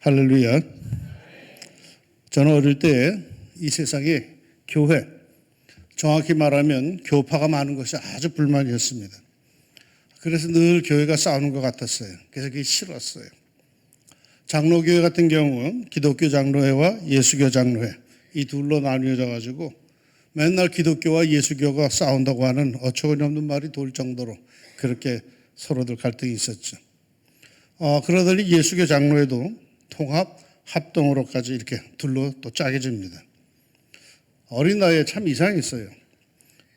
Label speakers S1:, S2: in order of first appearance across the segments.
S1: 할렐루야. 저는 어릴 때 이 세상에 교회, 정확히 말하면 교파가 많은 것이 아주 불만이었습니다. 그래서 늘 교회가 싸우는 것 같았어요. 그래서 그게 싫었어요. 장로교회 같은 경우 기독교 장로회와 예수교 장로회 이 둘로 나뉘어져 가지고 맨날 기독교와 예수교가 싸운다고 하는 어처구니 없는 말이 돌 정도로 그렇게 서로들 갈등이 있었죠. 어, 그러더니 예수교 장로회도 통합 합동으로까지 이렇게 둘로 또 짜게집니다. 어린 나이에 참 이상했어요.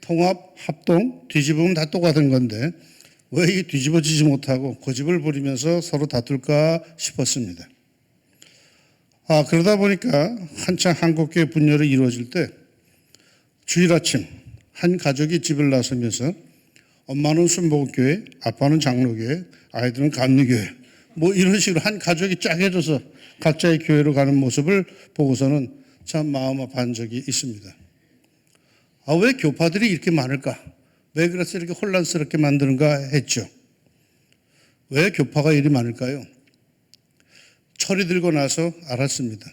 S1: 통합, 합동, 뒤집으면 다 똑같은 건데 왜이 뒤집어지지 못하고 고집을 부리면서 서로 다툴까 싶었습니다. 아, 그러다 보니까 한창 한국교회 분열이 이루어질 때 주일 아침 한 가족이 집을 나서면서 엄마는 순복음교회, 아빠는 장로교회, 아이들은 감리교회 뭐 이런 식으로 한 가족이 짜게져서 각자의 교회로 가는 모습을 보고서는 참 마음 아파한 적이 있습니다. 아, 왜 교파들이 이렇게 많을까? 왜 그래서 이렇게 혼란스럽게 만드는가 했죠. 왜 교파가 이리 많을까요? 철이 들고 나서 알았습니다.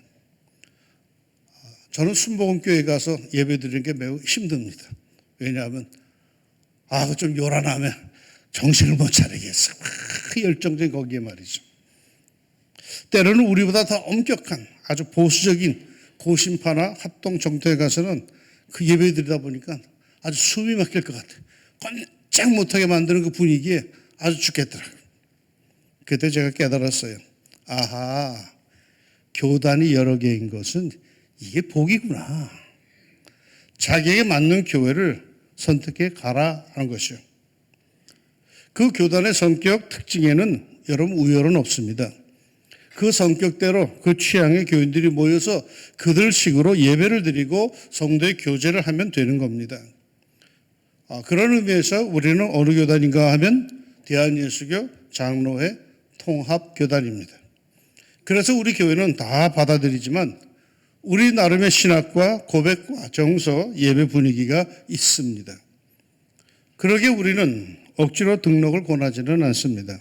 S1: 저는 순복음교회 가서 예배 드리는 게 매우 힘듭니다. 왜냐하면, 아, 좀 요란하면 정신을 못 차리겠어. 막 열정적인 거기에 말이죠. 때로는 우리보다 더 엄격한 아주 보수적인 고심파나 합동 정토에 가서는 그 예배 드리다 보니까 아주 숨이 막힐 것 같아요. 꼼짝 못하게 만드는 그 분위기에 아주 죽겠더라고요. 그때 제가 깨달았어요. 아하, 교단이 여러 개인 것은 이게 복이구나. 자기에게 맞는 교회를 선택해 가라 하는 것이요. 그 교단의 성격 특징에는 여러분 우열은 없습니다. 그 성격대로 그 취향의 교인들이 모여서 그들식으로 예배를 드리고 성도의 교제를 하면 되는 겁니다. 아, 그런 의미에서 우리는 어느 교단인가 하면 대한예수교 장로회 통합교단입니다. 그래서 우리 교회는 다 받아들이지만 우리 나름의 신학과 고백과 정서, 예배 분위기가 있습니다. 그러게 우리는 억지로 등록을 권하지는 않습니다.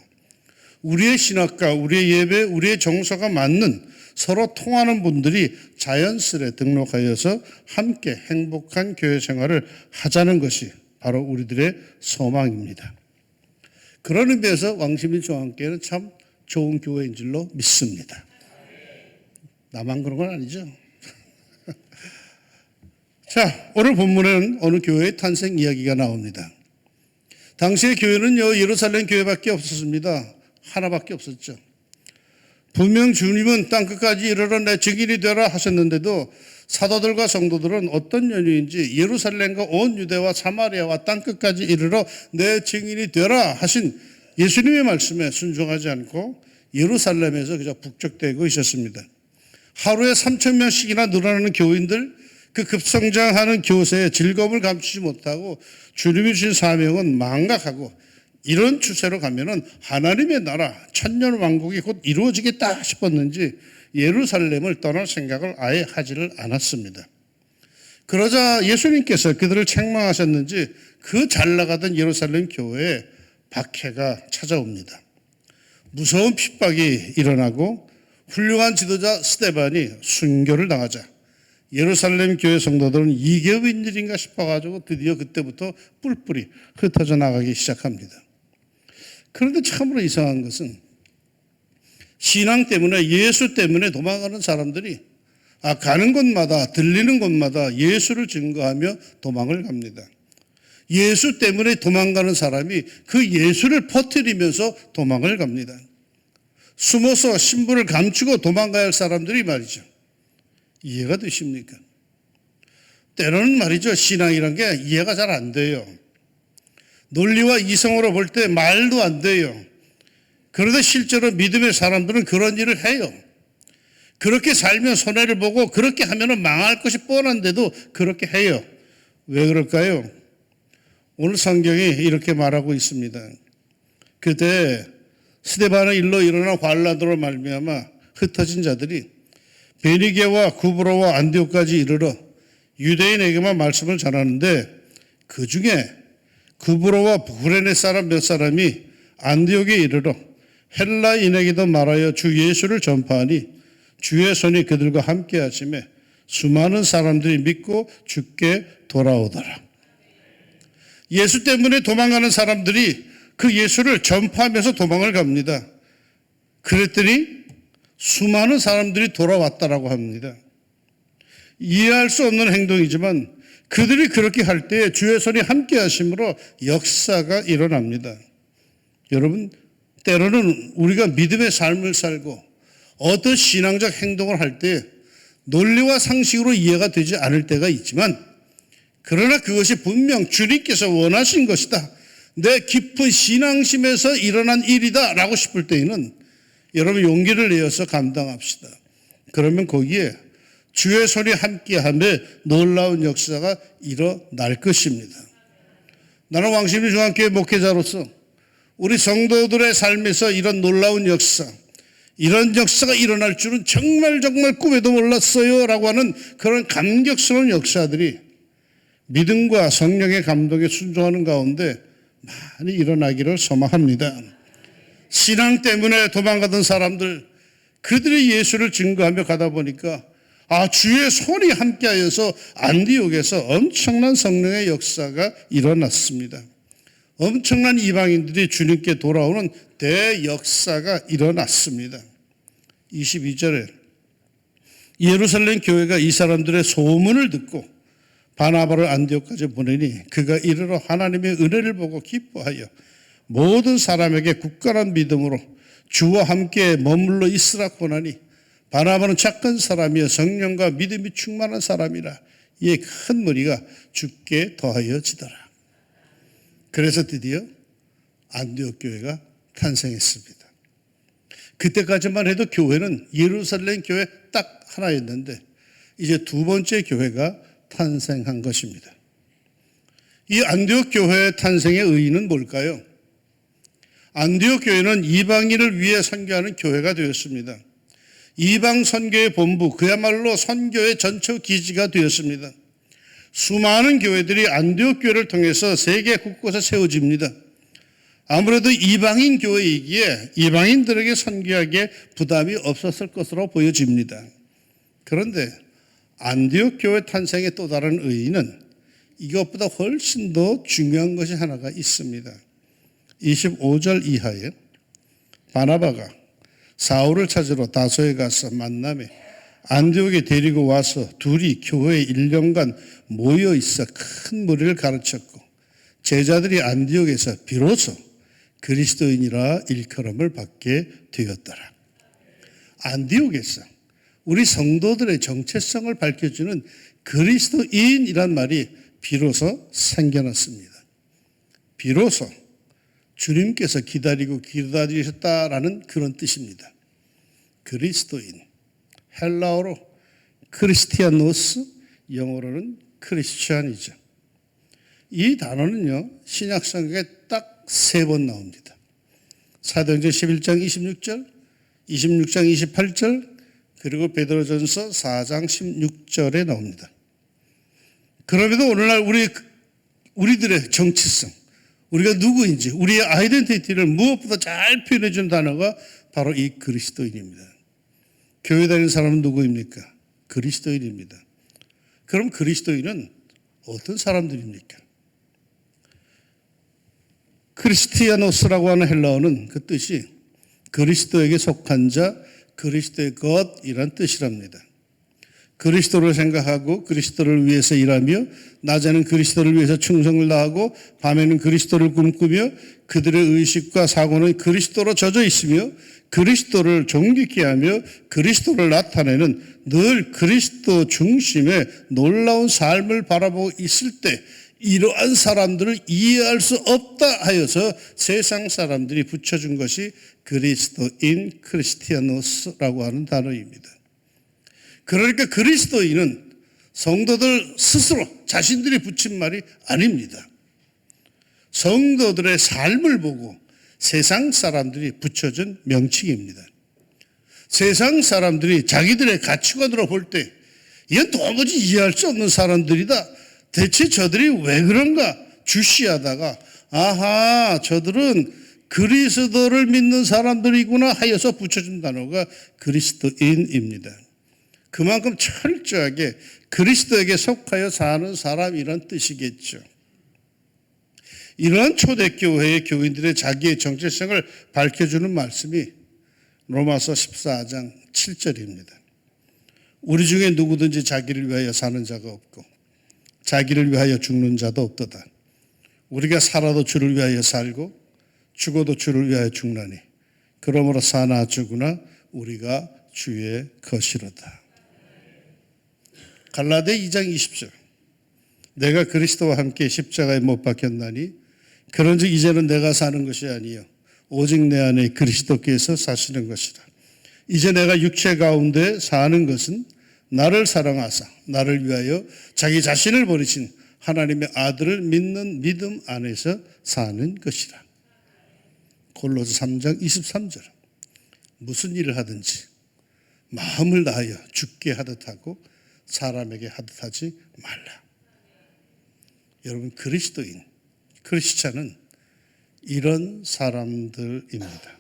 S1: 우리의 신학과 우리의 예배, 우리의 정서가 맞는 서로 통하는 분들이 자연스레 등록하여서 함께 행복한 교회 생활을 하자는 것이 바로 우리들의 소망입니다. 그런 의미에서 왕시민 중앙교회는 참 좋은 교회인 줄로 믿습니다. 나만 그런 건 아니죠. 자, 오늘 본문에는 어느 교회의 탄생 이야기가 나옵니다. 당시의 교회는요, 예루살렘 교회밖에 없었습니다. 하나밖에 없었죠. 분명 주님은 땅끝까지 이르러 내 증인이 되라 하셨는데도 사도들과 성도들은 어떤 연유인지 예루살렘과 온 유대와 사마리아와 땅끝까지 이르러 내 증인이 되라 하신 예수님의 말씀에 순종하지 않고 예루살렘에서 그저 북적대고 있었습니다. 하루에 3천 명씩이나 늘어나는 교인들 그 급성장하는 교세에 즐거움을 감추지 못하고 주님이 주신 사명은 망각하고 이런 추세로 가면은 하나님의 나라 천년 왕국이 곧 이루어지겠다 싶었는지 예루살렘을 떠날 생각을 아예 하지를 않았습니다. 그러자 예수님께서 그들을 책망하셨는지 그 잘 나가던 예루살렘 교회에 박해가 찾아옵니다. 무서운 핍박이 일어나고 훌륭한 지도자 스테반이 순교를 당하자 예루살렘 교회 성도들은 이게 웬일인가 싶어가지고 드디어 그때부터 뿔뿔이 흩어져 나가기 시작합니다. 그런데 참으로 이상한 것은 신앙 때문에 예수 때문에 도망가는 사람들이 아, 가는 곳마다 들리는 곳마다 예수를 증거하며 도망을 갑니다. 예수 때문에 도망가는 사람이 그 예수를 퍼뜨리면서 도망을 갑니다. 숨어서 신분을 감추고 도망가야 할 사람들이 말이죠. 이해가 되십니까? 때로는 말이죠. 신앙이란 게 이해가 잘 안 돼요. 논리와 이성으로 볼 때 말도 안 돼요. 그런데 실제로 믿음의 사람들은 그런 일을 해요. 그렇게 살면 손해를 보고 그렇게 하면 망할 것이 뻔한데도 그렇게 해요. 왜 그럴까요? 오늘 성경이 이렇게 말하고 있습니다. 그때 스데반의 일로 일어난 환란으로 말미암아 흩어진 자들이 베니게와 구브로와 안디오까지 이르러 유대인에게만 말씀을 전하는데 그 중에 구브로와 구레네 사람 몇 사람이 안디옥에 이르러 헬라인에게도 말하여 주 예수를 전파하니 주의 손이 그들과 함께 하심에 수많은 사람들이 믿고 죽게 돌아오더라. 예수 때문에 도망가는 사람들이 그 예수를 전파하면서 도망을 갑니다. 그랬더니 수많은 사람들이 돌아왔다라고 합니다. 이해할 수 없는 행동이지만 그들이 그렇게 할 때 주의 손이 함께 하심으로 역사가 일어납니다. 여러분, 때로는 우리가 믿음의 삶을 살고 어떤 신앙적 행동을 할 때 논리와 상식으로 이해가 되지 않을 때가 있지만 그러나 그것이 분명 주님께서 원하신 것이다. 내 깊은 신앙심에서 일어난 일이다. 라고 싶을 때에는 여러분 용기를 내어서 감당합시다. 그러면 거기에 주의 손이 함께하며 놀라운 역사가 일어날 것입니다. 나는 왕십리 중앙교회 목회자로서 우리 성도들의 삶에서 이런 놀라운 역사, 이런 역사가 일어날 줄은 정말 정말 꿈에도 몰랐어요. 라고 하는 그런 감격스러운 역사들이 믿음과 성령의 감독에 순종하는 가운데 많이 일어나기를 소망합니다. 신앙 때문에 도망가던 사람들, 그들이 예수를 증거하며 가다 보니까 아, 주의 손이 함께하여서 안디옥에서 엄청난 성령의 역사가 일어났습니다. 엄청난 이방인들이 주님께 돌아오는 대역사가 일어났습니다. 22절에 예루살렘 교회가 이 사람들의 소문을 듣고 바나바를 안디옥까지 보내니 그가 이르러 하나님의 은혜를 보고 기뻐하여 모든 사람에게 굳건한 믿음으로 주와 함께 머물러 있으라 고나니 바나바는 착한 사람이여 성령과 믿음이 충만한 사람이라 이에 큰 무리가 죽게 더하여지더라. 그래서 드디어 안디옥 교회가 탄생했습니다. 그때까지만 해도 교회는 예루살렘 교회 딱 하나였는데 이제 두 번째 교회가 탄생한 것입니다. 이 안디옥 교회의 탄생의 의의는 뭘까요? 안디옥 교회는 이방인을 위해 선교하는 교회가 되었습니다. 이방 선교의 본부, 그야말로 선교의 전처 기지가 되었습니다. 수많은 교회들이 안디옥 교회를 통해서 세계 곳곳에 세워집니다. 아무래도 이방인 교회이기에 이방인들에게 선교하기에 부담이 없었을 것으로 보여집니다. 그런데 안디옥 교회 탄생의 또 다른 의의는 이것보다 훨씬 더 중요한 것이 하나가 있습니다. 25절 이하에 바나바가 사울을 찾으러 다소에 가서 만남에 안디옥에 데리고 와서 둘이 교회 1년간 모여 있어 큰 무리를 가르쳤고 제자들이 안디옥에서 비로소 그리스도인이라 일컬음을 받게 되었더라. 안디옥에서 우리 성도들의 정체성을 밝혀주는 그리스도인이란 말이 비로소 생겨났습니다. 비로소 주님께서 기다리고 기다리셨다라는 그런 뜻입니다. 그리스도인. 헬라어로 크리스티아노스, 영어로는 크리스찬이죠. 이 단어는요, 신약성경에 딱 세 번 나옵니다. 사도행전 11장 26절, 26장 28절, 그리고 베드로전서 4장 16절에 나옵니다. 그럼에도 오늘날 우리 우리들의 정체성, 우리가 누구인지, 우리의 아이덴티티를 무엇보다 잘 표현해 주는 단어가 바로 이 그리스도인입니다. 교회 다니는 사람은 누구입니까? 그리스도인입니다. 그럼 그리스도인은 어떤 사람들입니까? 크리스티아노스라고 하는 헬라어는 그 뜻이 그리스도에게 속한 자, 그리스도의 것이란 뜻이랍니다. 그리스도를 생각하고 그리스도를 위해서 일하며 낮에는 그리스도를 위해서 충성을 다하고 밤에는 그리스도를 꿈꾸며 그들의 의식과 사고는 그리스도로 젖어 있으며 그리스도를 존귀케 하며 그리스도를 나타내는 늘 그리스도 중심의 놀라운 삶을 바라보고 있을 때 이러한 사람들을 이해할 수 없다 하여서 세상 사람들이 붙여준 것이 그리스도인 크리스티아노스라고 하는 단어입니다. 그러니까 그리스도인은 성도들 스스로 자신들이 붙인 말이 아닙니다. 성도들의 삶을 보고 세상 사람들이 붙여준 명칭입니다. 세상 사람들이 자기들의 가치관으로 볼 때 이건 도무지 이해할 수 없는 사람들이다. 대체 저들이 왜 그런가 주시하다가 아하 저들은 그리스도를 믿는 사람들이구나 하여서 붙여준 단어가 그리스도인입니다. 그만큼 철저하게 그리스도에게 속하여 사는 사람이란 뜻이겠죠. 이러한 초대교회의 교인들의 자기의 정체성을 밝혀주는 말씀이 로마서 14장 7절입니다. 우리 중에 누구든지 자기를 위하여 사는 자가 없고 자기를 위하여 죽는 자도 없도다. 우리가 살아도 주를 위하여 살고 죽어도 주를 위하여 죽나니 그러므로 사나 죽으나 우리가 주의 것이로다. 갈라데 2장 20절 내가 그리스도와 함께 십자가에 못 박혔나니 그런즉 이제는 내가 사는 것이 아니요 오직 내 안에 그리스도께서 사시는 것이라. 이제 내가 육체 가운데 사는 것은 나를 사랑하사 나를 위하여 자기 자신을 버리신 하나님의 아들을 믿는 믿음 안에서 사는 것이라. 골로새 3장 23절. 무슨 일을 하든지 마음을 다하여 죽게 하듯 하고 사람에게 하듯 하지 말라. 여러분 그리스도인 크리스찬은 이런 사람들입니다.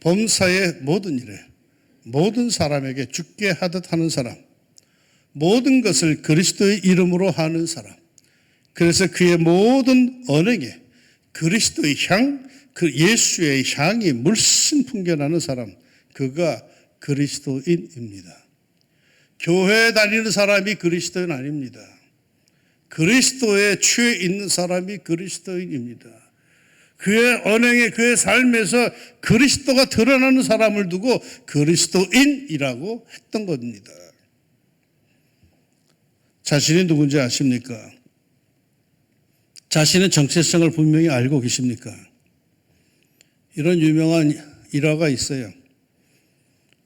S1: 범사의 모든 일에 모든 사람에게 죽게 하듯 하는 사람, 모든 것을 그리스도의 이름으로 하는 사람. 그래서 그의 모든 언행에 그리스도의 향, 그 예수의 향이 물씬 풍겨나는 사람, 그가 그리스도인입니다. 교회에 다니는 사람이 그리스도인 아닙니다. 그리스도의 취해 있는 사람이 그리스도인입니다. 그의 언행에 그의 삶에서 그리스도가 드러나는 사람을 두고 그리스도인이라고 했던 겁니다. 자신이 누군지 아십니까? 자신의 정체성을 분명히 알고 계십니까? 이런 유명한 일화가 있어요.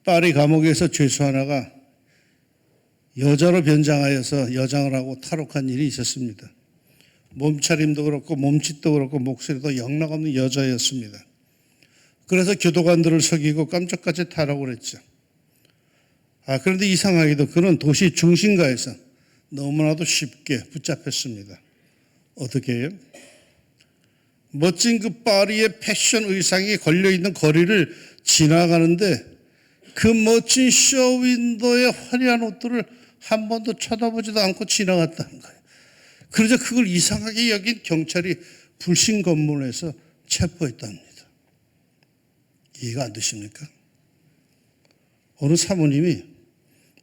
S1: 파리 감옥에서 죄수 하나가 여자로 변장하여서 여장을 하고 탈옥한 일이 있었습니다. 몸차림도 그렇고 몸짓도 그렇고 목소리도 영락없는 여자였습니다. 그래서 교도관들을 속이고 깜짝까지 탈옥을 했죠. 아, 그런데 이상하게도 그는 도시 중심가에서 너무나도 쉽게 붙잡혔습니다. 어떻게 해요? 멋진 그 파리의 패션 의상이 걸려있는 거리를 지나가는데 그 멋진 쇼윈도의 화려한 옷들을 한 번도 쳐다보지도 않고 지나갔다는 거예요. 그러자 그걸 이상하게 여긴 경찰이 불신 검문에서 체포했답니다. 이해가 안 되십니까? 어느 사모님이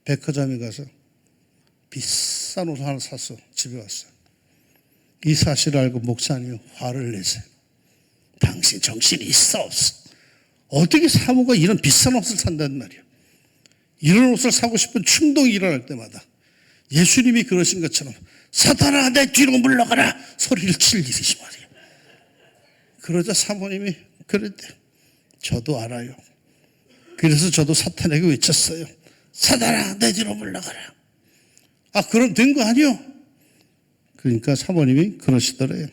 S1: 백화점에 가서 비싼 옷 하나 사서 집에 왔어요. 이 사실을 알고 목사님이 화를 내세요. 당신 정신이 있어 없어? 어떻게 사모가 이런 비싼 옷을 산단 말이야? 이런 옷을 사고 싶은 충동이 일어날 때마다 예수님이 그러신 것처럼 사탄아 내 뒤로 물러가라 소리를 칠 일이시 말이야. 그러자 사모님이 그랬대. 저도 알아요. 그래서 저도 사탄에게 외쳤어요. 사탄아 내 뒤로 물러가라. 아 그럼 된 거 아니요? 그러니까 사모님이 그러시더래요.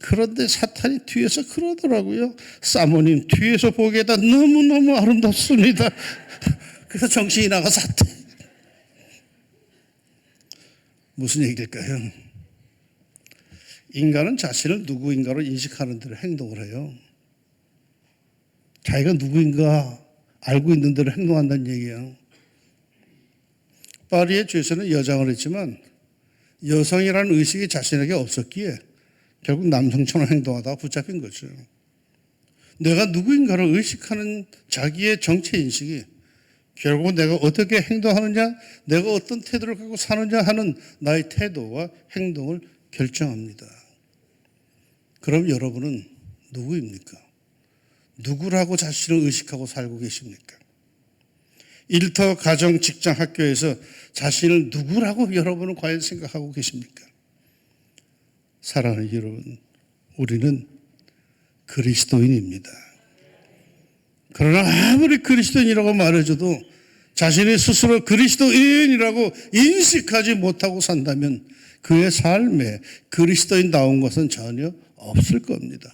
S1: 그런데 사탄이 뒤에서 그러더라고요. 사모님 뒤에서 보기에다 너무너무 아름답습니다. 그래서 정신이 나가 사탄. 무슨 얘기일까요? 인간은 자신을 누구인가로 인식하는 대로 행동을 해요. 자기가 누구인가 알고 있는 대로 행동한다는 얘기예요. 파리의 죄에서는 여장을 했지만 여성이라는 의식이 자신에게 없었기에 결국 남성처럼 행동하다가 붙잡힌 거죠. 내가 누구인가를 의식하는 자기의 정체 인식이 결국 내가 어떻게 행동하느냐, 내가 어떤 태도를 갖고 사느냐 하는 나의 태도와 행동을 결정합니다. 그럼 여러분은 누구입니까? 누구라고 자신을 의식하고 살고 계십니까? 일터, 가정, 직장, 학교에서 자신을 누구라고 여러분은 과연 생각하고 계십니까? 사랑하는 여러분, 우리는 그리스도인입니다. 그러나 아무리 그리스도인이라고 말해줘도 자신의 스스로 그리스도인이라고 인식하지 못하고 산다면 그의 삶에 그리스도인다운 것은 전혀 없을 겁니다.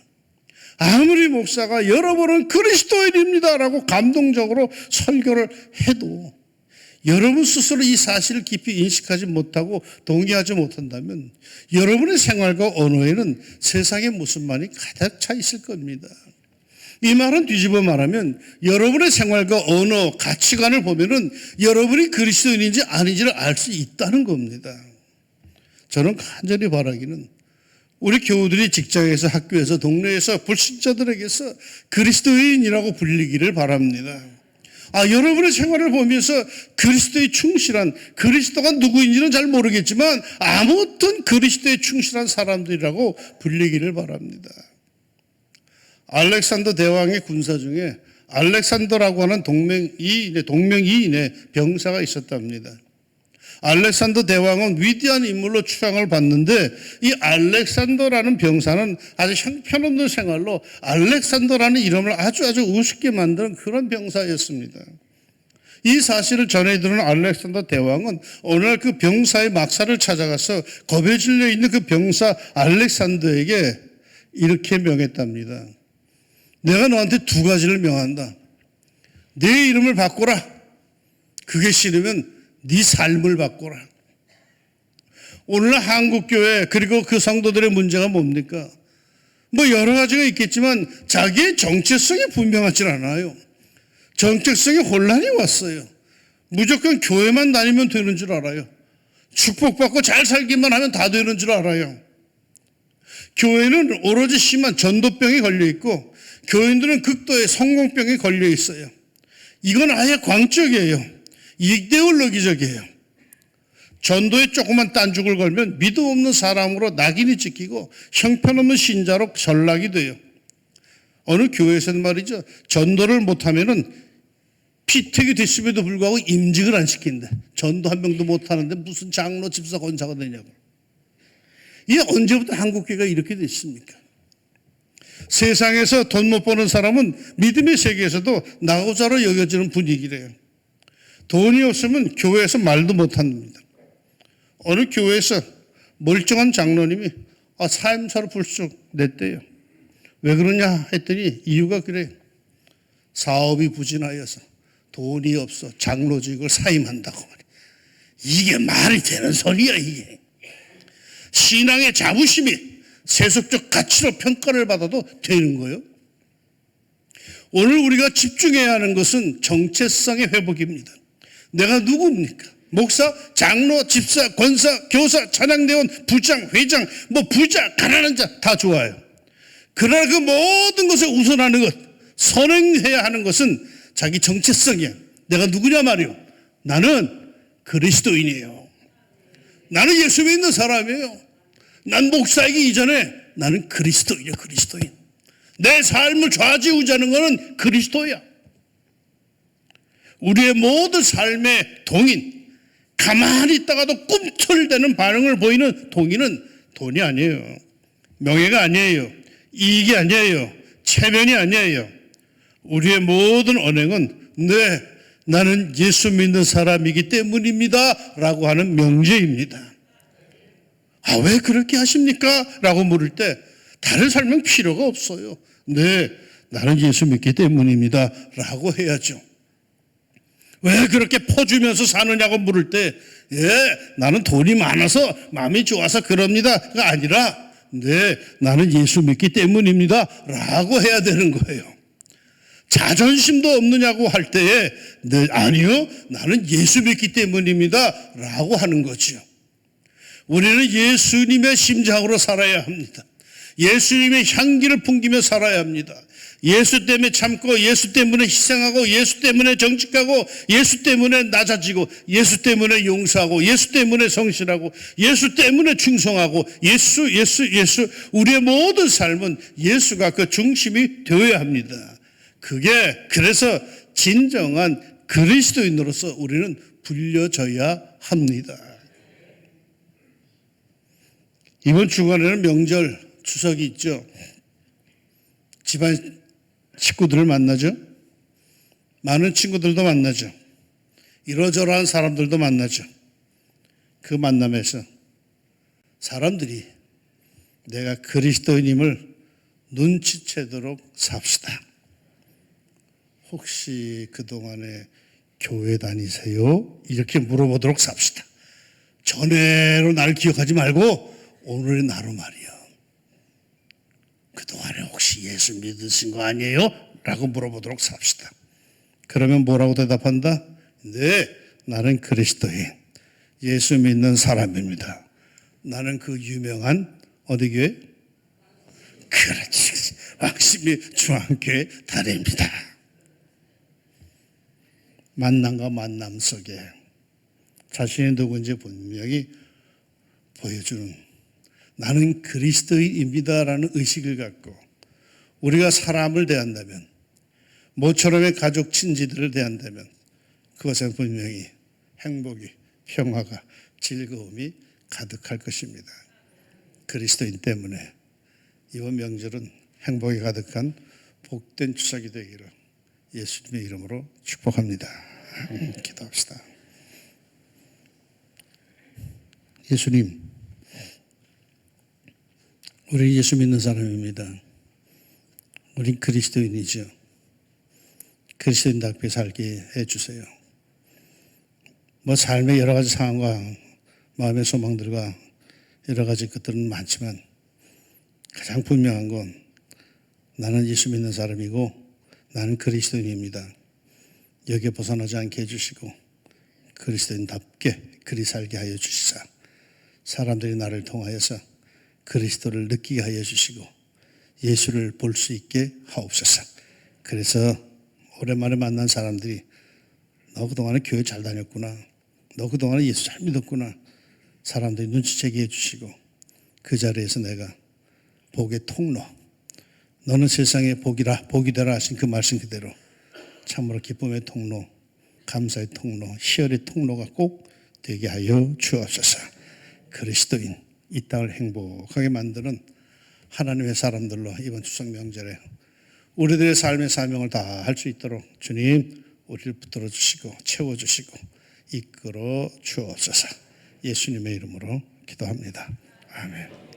S1: 아무리 목사가 여러분은 그리스도인입니다라고 감동적으로 설교를 해도 여러분 스스로 이 사실을 깊이 인식하지 못하고 동의하지 못한다면 여러분의 생활과 언어에는 세상의 모습만이 가득 차 있을 겁니다. 이 말은 뒤집어 말하면 여러분의 생활과 언어, 가치관을 보면은 여러분이 그리스도인인지 아닌지를 알 수 있다는 겁니다. 저는 간절히 바라기는 우리 교우들이 직장에서 학교에서 동네에서 불신자들에게서 그리스도인이라고 불리기를 바랍니다. 아, 여러분의 생활을 보면서 그리스도에 충실한 그리스도가 누구인지는 잘 모르겠지만 아무튼 그리스도에 충실한 사람들이라고 불리기를 바랍니다. 알렉산더 대왕의 군사 중에 알렉산더라고 하는 동맹이인의 동명이인의 병사가 있었답니다. 알렉산더 대왕은 위대한 인물로 추앙을 받는데 이 알렉산더라는 병사는 아주 형편없는 생활로 알렉산더라는 이름을 아주 아주 우습게 만드는 그런 병사였습니다. 이 사실을 전해 들은 알렉산더 대왕은 어느 날 그 병사의 막사를 찾아가서 겁에 질려 있는 그 병사 알렉산더에게 이렇게 명했답니다. 내가 너한테 두 가지를 명한다. 내 이름을 바꿔라. 그게 싫으면 네 삶을 바꿔라. 오늘 한국 교회 그리고 그 성도들의 문제가 뭡니까? 뭐 여러 가지가 있겠지만 자기의 정체성이 분명하지 않아요. 정체성이 혼란이 왔어요. 무조건 교회만 다니면 되는 줄 알아요. 축복받고 잘 살기만 하면 다 되는 줄 알아요. 교회는 오로지 심한 전도병이 걸려 있고 교인들은 극도의 성공병이 걸려 있어요. 이건 아예 광적이에요. 이데올로기적이에요. 전도에 조그만 딴죽을 걸면 믿음 없는 사람으로 낙인이 찍히고 형편없는 신자로 전락이 돼요. 어느 교회에서는 말이죠. 전도를 못하면은 피택이 됐음에도 불구하고 임직을 안 시킨다. 전도 한 명도 못하는데 무슨 장로, 집사, 권사가 되냐고. 이게 언제부터 한국교회가 이렇게 됐습니까? 세상에서 돈 못 버는 사람은 믿음의 세계에서도 나고자로 여겨지는 분위기래요. 돈이 없으면 교회에서 말도 못 합니다. 어느 교회에서 멀쩡한 장로님이 아, 사임사로 불쑥 냈대요. 왜 그러냐 했더니 이유가 그래. 사업이 부진하여서 돈이 없어 장로직을 사임한다고 말이야. 이게 말이 되는 소리야 이게. 신앙의 자부심이 세속적 가치로 평가를 받아도 되는 거예요. 오늘 우리가 집중해야 하는 것은 정체성의 회복입니다. 내가 누굽니까? 목사, 장로, 집사, 권사, 교사, 찬양대원, 부장, 회장, 뭐 부자, 가난한 자 다 좋아요. 그러나 그 모든 것을 우선하는 것, 선행해야 하는 것은 자기 정체성이야. 내가 누구냐 말이요. 나는 그리스도인이에요. 나는 예수 믿는 사람이에요. 난 목사이기 이전에 나는 그리스도인이야, 그리스도인. 내 삶을 좌지우지하는 것은 그리스도야. 우리의 모든 삶의 동인, 가만히 있다가도 꿈틀대는 반응을 보이는 동인은 돈이 아니에요. 명예가 아니에요. 이익이 아니에요. 체면이 아니에요. 우리의 모든 언행은 네, 나는 예수 믿는 사람이기 때문입니다. 라고 하는 명제입니다. 아, 왜 그렇게 하십니까? 라고 물을 때 다른 설명 필요가 없어요. 네, 나는 예수 믿기 때문입니다. 라고 해야죠. 왜 그렇게 퍼주면서 사느냐고 물을 때, 예, 나는 돈이 많아서 마음이 좋아서 그럽니다가 아니라, 네, 나는 예수 믿기 때문입니다. 라고 해야 되는 거예요. 자존심도 없느냐고 할 때에, 네, 아니요, 나는 예수 믿기 때문입니다. 라고 하는 거지요. 우리는 예수님의 심장으로 살아야 합니다. 예수님의 향기를 풍기며 살아야 합니다. 예수 때문에 참고 예수 때문에 희생하고 예수 때문에 정직하고 예수 때문에 낮아지고 예수 때문에 용서하고 예수 때문에 성실하고 예수 때문에 충성하고 예수 예수 예수 우리의 모든 삶은 예수가 그 중심이 되어야 합니다. 그게 그래서 진정한 그리스도인으로서 우리는 불려져야 합니다. 이번 주간에는 명절 추석이 있죠. 집안 식구들을 만나죠. 많은 친구들도 만나죠. 이러저러한 사람들도 만나죠. 그 만남에서 사람들이 내가 그리스도인임을 눈치채도록 삽시다. 혹시 그동안에 교회 다니세요? 이렇게 물어보도록 삽시다. 전에로 날 기억하지 말고 오늘의 나로 말이야. 그동안에 혹시 예수 믿으신 거 아니에요? 라고 물어보도록 삽시다. 그러면 뭐라고 대답한다? 네, 나는 그리스도인 예수 믿는 사람입니다. 나는 그 유명한 어디 교회? 그렇지. 왕십리 중앙교회 다리입니다. 만남과 만남 속에 자신이 누군지 분명히 보여주는 나는 그리스도인입니다라는 의식을 갖고 우리가 사람을 대한다면 모처럼의 가족 친지들을 대한다면 그것은 분명히 행복이 평화가 즐거움이 가득할 것입니다. 그리스도인 때문에 이번 명절은 행복이 가득한 복된 추석이 되기를 예수님의 이름으로 축복합니다. 기도합시다. 예수님, 우리 예수 믿는 사람입니다. 우린 그리스도인이죠. 그리스도인답게 살게 해주세요. 뭐 삶의 여러 가지 상황과 마음의 소망들과 여러 가지 것들은 많지만 가장 분명한 건 나는 예수 믿는 사람이고 나는 그리스도인입니다. 여기에 벗어나지 않게 해주시고 그리스도인답게 그리 살게 하여 주시사 사람들이 나를 통하여서 그리스도를 느끼게 하여 주시고 예수를 볼 수 있게 하옵소서. 그래서 오랜만에 만난 사람들이 너 그동안에 교회 잘 다녔구나. 너 그동안에 예수 잘 믿었구나. 사람들이 눈치채게 해주시고 그 자리에서 내가 복의 통로 너는 세상의 복이라 복이 되라 하신 그 말씀 그대로 참으로 기쁨의 통로 감사의 통로 희열의 통로가 꼭 되게 하여 주옵소서 그리스도인 이 땅을 행복하게 만드는 하나님의 사람들로 이번 추석 명절에 우리들의 삶의 사명을 다 할 수 있도록 주님 우리를 붙들어 주시고 채워 주시고 이끌어 주옵소서 예수님의 이름으로 기도합니다. 아멘.